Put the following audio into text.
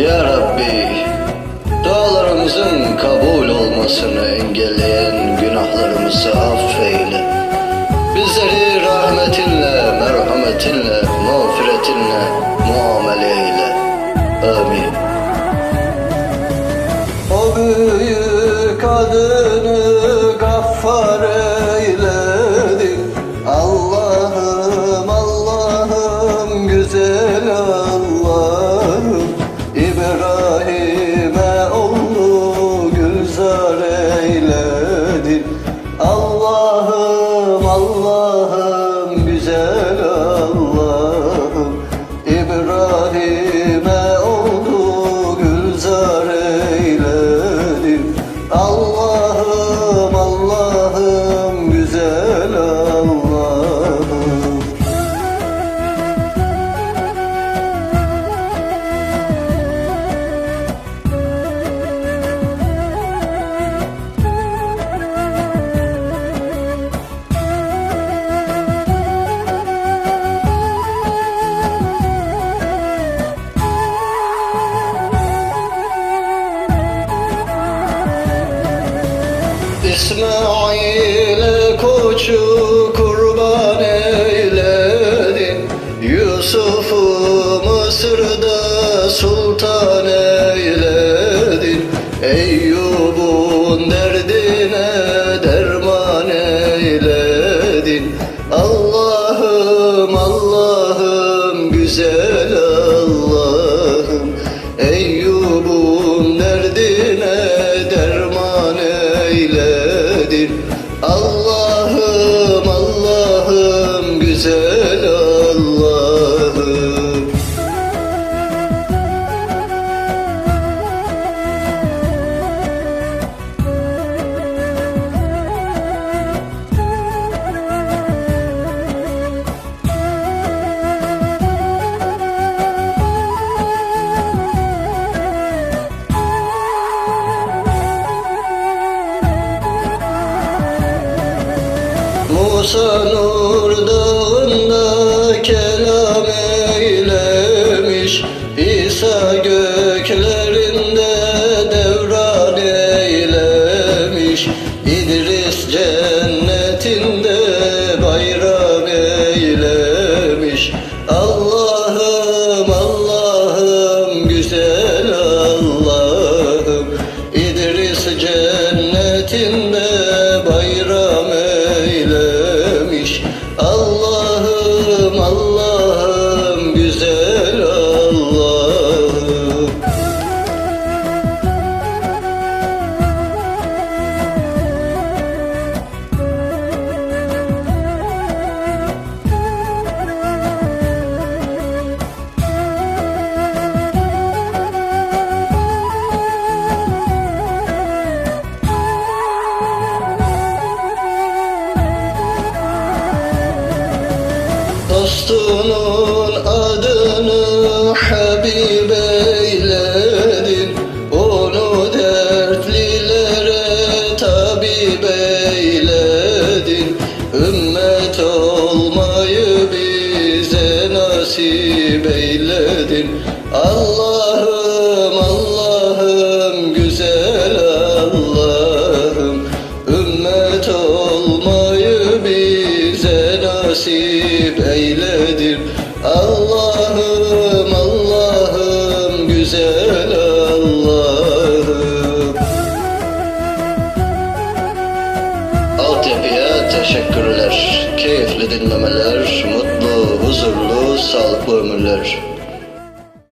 Ya Rabbi, dualarımızın kabul olmasını engelleyen günahlarımızı affeyle. Bizleri rahmetinle, merhametinle, mağfiretinle muamele eyle. Amin. O büyük adını İsmail'e koçu kurban eyledin Yusuf'u Mısır'da sultan eyledin Eyyub'un derdine derman eyledin Allah'ım Allah'ım güzel güzel Musa Nur dağında Dostunun adını Habib eyledin. Onu dertlilere tabip eyledin. Ümmet olmayı bize nasip eyledin. Allah'ım Allah'ım güzel Allah'ım. Ümmet olmayı bize nasip güzel Altyapıya teşekkürler. Keyifli dinlemeler, mutlu, huzurlu, sağlıklı ömürler.